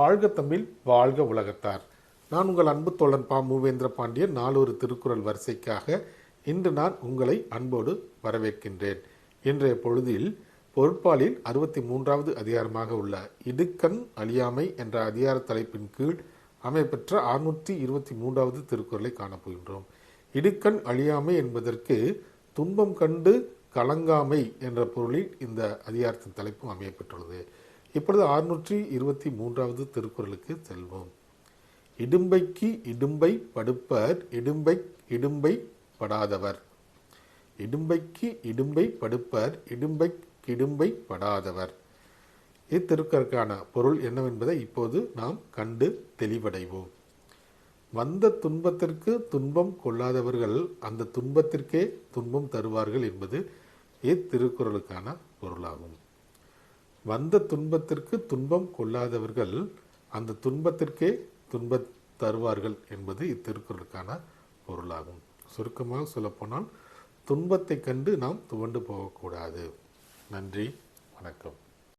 வாழ்க தமிழ் வாழ்க உலகத்தார். நான் உங்கள் அன்பு தோழன் பா. மூவேந்திர பாண்டியன். நாலொரு திருக்குறள் வரிசைக்காக இன்று நான் உங்களை அன்போடு வரவேற்கின்றேன். இன்றைய பொழுதில் பொருட்பாலில் அறுபத்தி மூன்றாவது அதிகாரமாக உள்ள இடுக்கண் அழியாமை என்ற அதிகார தலைப்பின் கீழ் அமைப்பெற்ற அறுநூற்றி இருபத்தி மூன்றாவது திருக்குறளை காணப்போகின்றோம். இடுக்கண் அழியாமை என்பதற்கு துன்பம் கண்டு கலங்காமை என்ற பொருளில் இந்த அதிகாரத்தின் தலைப்பும் அமையப்பெற்றுள்ளது. இப்பொழுது அறுநூற்றி இருபத்தி மூன்றாவது திருக்குறளுக்கு செல்வோம். இடும்பைக்கு இடும்பை படுப்பர் இடும்பை இடும்பை படாதவர். இடும்பைக்கு இடும்பை படுப்பர் இடும்பை கிடும்பை படாதவர். இத்திருக்கற்கான பொருள் என்னவென்பதை இப்போது நாம் கண்டு தெளிவடைவோம். வந்த துன்பத்திற்கு துன்பம் கொள்ளாதவர்கள் அந்த துன்பத்திற்கே துன்பம் தருவார்கள் என்பது இத்திருக்குறளுக்கான பொருளாகும். வந்த துன்பத்திற்கு துன்பம் கொள்ளாதவர்கள் அந்த துன்பத்திற்கே துன்பம் தருவார்கள் என்பது இத்திருக்குறளுக்கான பொருளாகும். சுருக்கமாக சொல்லப்போனால் துன்பத்தை கண்டு நாம் துவண்டு போகக்கூடாது. நன்றி வணக்கம்.